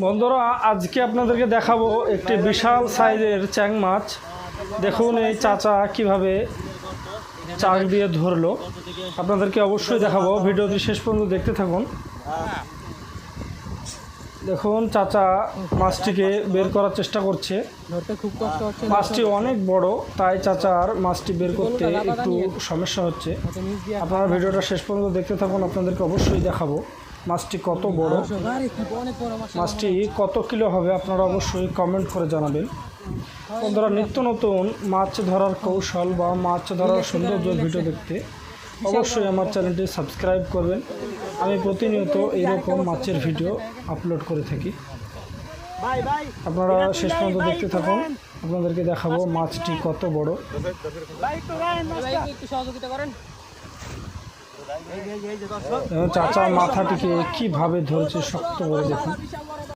বন্ধুরা, আজকে আপনাদেরকে দেখাবো একটি বিশাল সাইজের চ্যাং মাছ। দেখুন এই চাচা কীভাবে চাক দিয়ে ধরলো। আপনাদেরকে অবশ্যই দেখাবো। ভিডিওটি শেষ পর্যন্ত দেখতে থাকুন। দেখুন, চাচা মাছটিকে বের করার চেষ্টা করছে। মাছটি অনেক বড়, তাই চাচার মাছটি বের করতে একটু সমস্যা হচ্ছে। আপনারা ভিডিওটা শেষ পর্যন্ত দেখতে থাকুন। আপনাদেরকে অবশ্যই দেখাবো। মাছটি কত বড়? মাছটি কত কিলো হবে আপনারা অবশ্যই কমেন্ট করে জানাবেন। বন্ধুরা নিত্য নতুন মাছ ধরার কৌশল বা মাছ ধরার সৌন্দর্য ভিডিও দেখতে অবশ্যই আমার চ্যানেলটি সাবস্ক্রাইব করবেন। আমি প্রতিনিয়ত এইরকম মাছের ভিডিও আপলোড করে থাকি। আপনারা শেষ পর্যন্ত দেখতে থাকুন। আপনাদেরকে দেখাবো মাছটি কত বড়। একটু সহযোগিতা করেন। চাচা মাথাটিকে কীভাবে ধরেছে শক্ত করে দেখুন।